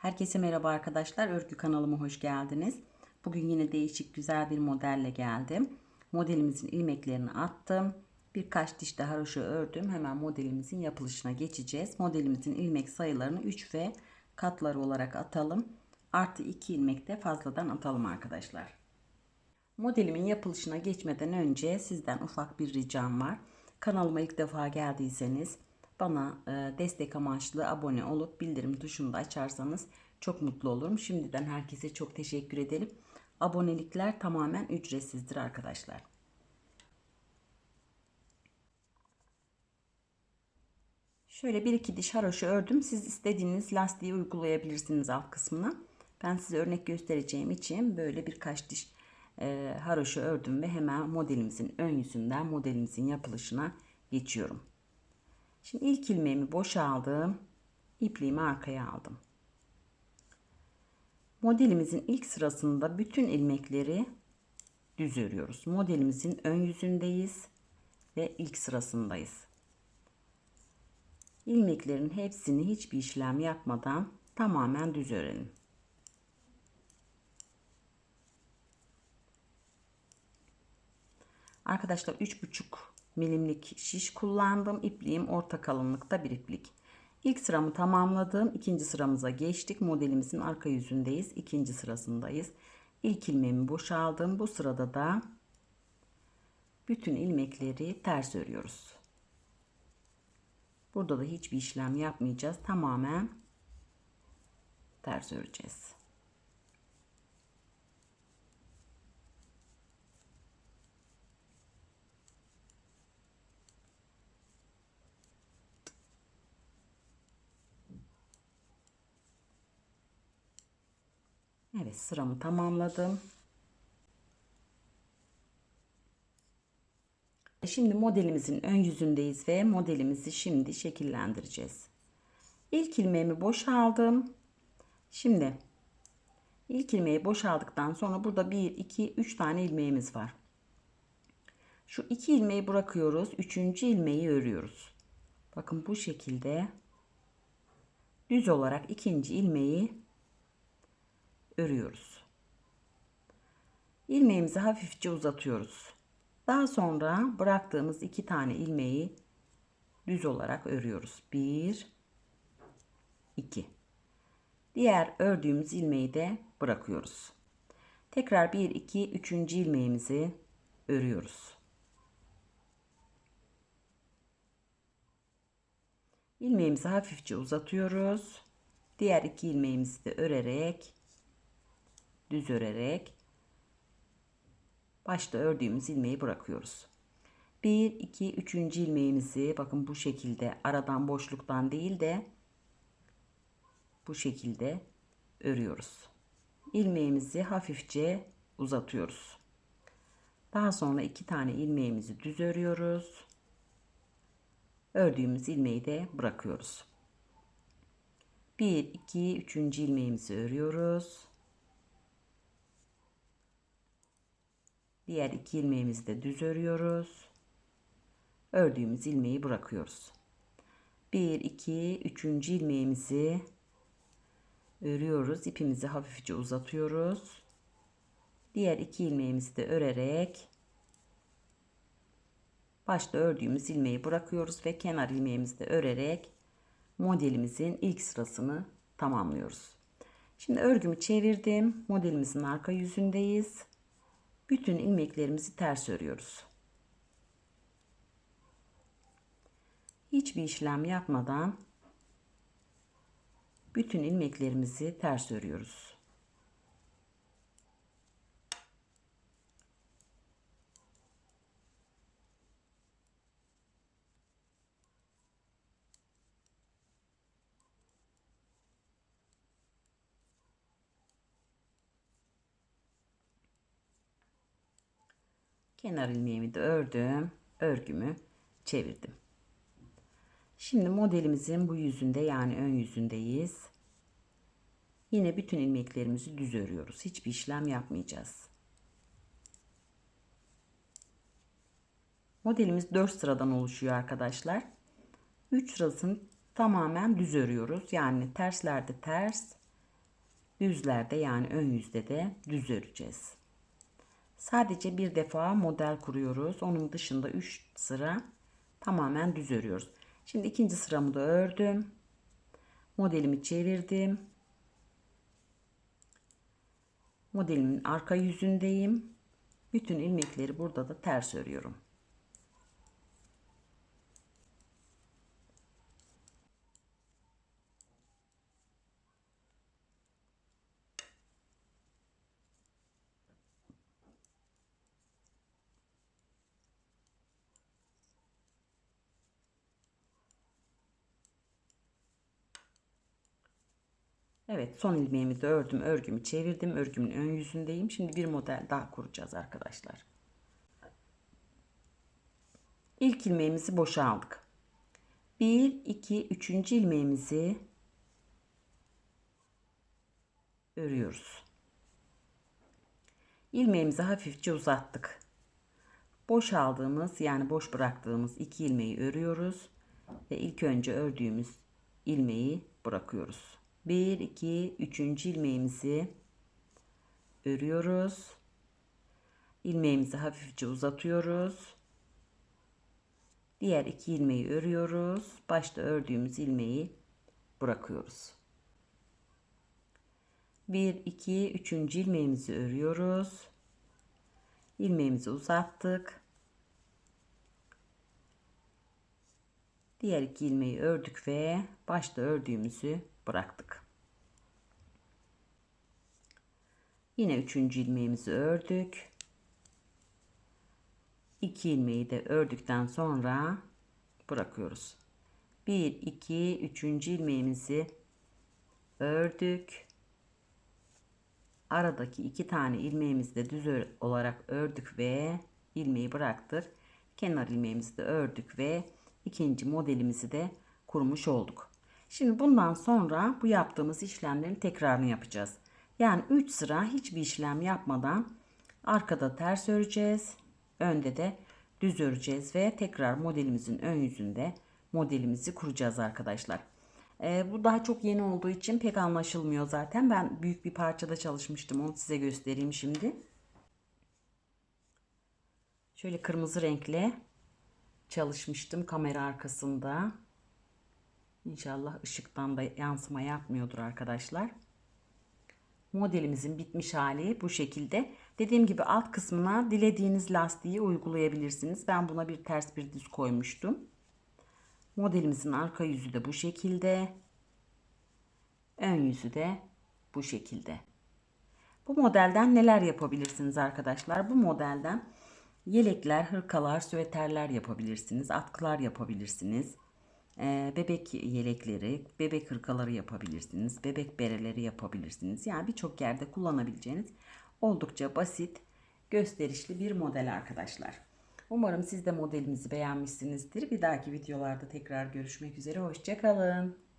Herkese merhaba arkadaşlar. Örgü kanalıma hoş geldiniz. Bugün yine değişik güzel bir modelle geldim. Modelimizin ilmeklerini attım. Birkaç diş de haroşa ördüm. Hemen modelimizin yapılışına geçeceğiz. Modelimizin ilmek sayılarını 3 ve katları olarak atalım. Artı 2 ilmek de fazladan atalım arkadaşlar. Modelimin yapılışına geçmeden önce sizden ufak bir ricam var. Kanalıma ilk defa geldiyseniz bana e, destek amaçlı abone olup bildirim tuşunu da açarsanız çok mutlu olurum. Şimdiden herkese çok teşekkür ederim. Abonelikler tamamen ücretsizdir arkadaşlar. Şöyle bir iki diş haroşa ördüm. Siz istediğiniz lastiği uygulayabilirsiniz alt kısmına. Ben size örnek göstereceğim için böyle birkaç diş e, haroşa ördüm ve hemen modelimizin ön yüzünden modelimizin yapılışına geçiyorum. Şimdi ilk ilmeğimi boşaldım. İpliğimi arkaya aldım. Modelimizin ilk sırasında bütün ilmekleri düz örüyoruz. Modelimizin ön yüzündeyiz ve ilk sırasındayız. İlmeklerin hepsini hiçbir işlem yapmadan tamamen düz örelim. Arkadaşlar 3,5 milimlik şiş kullandım. İpliğim orta kalınlıkta bir iplik. İlk sıramı tamamladım. İkinci sıramıza geçtik. Modelimizin arka yüzündeyiz. İkinci sırasındayız. İlk ilmeğimi boşaldım. Bu sırada da bütün ilmekleri ters örüyoruz. Burada da hiçbir işlem yapmayacağız. Tamamen ters öreceğiz. Evet sıramı tamamladım. Şimdi modelimizin ön yüzündeyiz ve modelimizi şimdi şekillendireceğiz. İlk ilmeğimi boşaldım. Şimdi ilk ilmeği boşaldıktan sonra burada 1, 2, 3 tane ilmeğimiz var. Şu iki ilmeği bırakıyoruz. Üçüncü ilmeği örüyoruz. Bakın bu şekilde düz olarak ikinci ilmeği örüyoruz. İlmeğimizi hafifçe uzatıyoruz. Daha sonra bıraktığımız iki tane ilmeği düz olarak örüyoruz. 1 2 Diğer ördüğümüz ilmeği de bırakıyoruz. Tekrar 1 2 3. ilmeğimizi örüyoruz. İlmeğimizi hafifçe uzatıyoruz. Diğer iki ilmeğimizi de örerek düz örerek başta ördüğümüz ilmeği bırakıyoruz. 1 2 3. ilmeğimizi bakın bu şekilde aradan boşluktan değil de bu şekilde örüyoruz. İlmeğimizi hafifçe uzatıyoruz. Daha sonra iki tane ilmeğimizi düz örüyoruz. Ördüğümüz ilmeği de bırakıyoruz. 1 2 3. ilmeğimizi örüyoruz. Diğer iki ilmeğimizi de düz örüyoruz. Ördüğümüz ilmeği bırakıyoruz. 1 2 3. ilmeğimizi örüyoruz. İpimizi hafifçe uzatıyoruz. Diğer iki ilmeğimizi de örerek başta ördüğümüz ilmeği bırakıyoruz ve kenar ilmeğimizi de örerek modelimizin ilk sırasını tamamlıyoruz. Şimdi örgümü çevirdim. Modelimizin arka yüzündeyiz bütün ilmeklerimizi ters örüyoruz. Hiçbir işlem yapmadan bütün ilmeklerimizi ters örüyoruz. Kenar ilmeğimi de ördüm. Örgümü çevirdim. Şimdi modelimizin bu yüzünde yani ön yüzündeyiz. Yine bütün ilmeklerimizi düz örüyoruz. Hiçbir işlem yapmayacağız. Modelimiz 4 sıradan oluşuyor arkadaşlar. 3 sırasını tamamen düz örüyoruz. Yani terslerde ters, Düzlerde yani ön yüzde de düz öreceğiz. Sadece bir defa model kuruyoruz. Onun dışında 3 sıra tamamen düz örüyoruz. Şimdi ikinci sıramı da ördüm. Modelimi çevirdim. Modelimin arka yüzündeyim. Bütün ilmekleri burada da ters örüyorum. Evet son ilmeğimi de ördüm. Örgümü çevirdim. Örgümün ön yüzündeyim. Şimdi bir model daha kuracağız arkadaşlar. İlk ilmeğimizi boşa aldık. 1, 2, 3. ilmeğimizi örüyoruz. İlmeğimizi hafifçe uzattık. Boş aldığımız yani boş bıraktığımız iki ilmeği örüyoruz ve ilk önce ördüğümüz ilmeği bırakıyoruz. 1 2 3. ilmeğimizi örüyoruz. İlmeğimizi hafifçe uzatıyoruz. Diğer iki ilmeği örüyoruz. Başta ördüğümüz ilmeği bırakıyoruz. 1 2 3. ilmeğimizi örüyoruz. İlmeğimizi uzattık. Diğer iki ilmeği ördük ve başta ördüğümüzü bıraktık. Yine üçüncü ilmeğimizi ördük. 2 ilmeği de ördükten sonra bırakıyoruz. 1 2 3. ilmeğimizi ördük. Aradaki iki tane ilmeğimizi de düz olarak ördük ve ilmeği bıraktık. Kenar ilmeğimizi de ördük ve ikinci modelimizi de kurmuş olduk. Şimdi bundan sonra bu yaptığımız işlemlerin tekrarını yapacağız. Yani 3 sıra hiçbir işlem yapmadan arkada ters öreceğiz. Önde de düz öreceğiz ve tekrar modelimizin ön yüzünde modelimizi kuracağız arkadaşlar. Ee, bu daha çok yeni olduğu için pek anlaşılmıyor zaten. Ben büyük bir parçada çalışmıştım. Onu size göstereyim şimdi. Şöyle kırmızı renkle çalışmıştım kamera arkasında. İnşallah ışıktan da yansıma yapmıyordur arkadaşlar. Modelimizin bitmiş hali bu şekilde. Dediğim gibi alt kısmına dilediğiniz lastiği uygulayabilirsiniz. Ben buna bir ters bir düz koymuştum. Modelimizin arka yüzü de bu şekilde. Ön yüzü de bu şekilde. Bu modelden neler yapabilirsiniz arkadaşlar? Bu modelden yelekler, hırkalar, süveterler yapabilirsiniz. Atkılar yapabilirsiniz. Bebek yelekleri, bebek hırkaları yapabilirsiniz. Bebek bereleri yapabilirsiniz. Yani birçok yerde kullanabileceğiniz oldukça basit, gösterişli bir model arkadaşlar. Umarım siz de modelimizi beğenmişsinizdir. Bir dahaki videolarda tekrar görüşmek üzere. Hoşçakalın.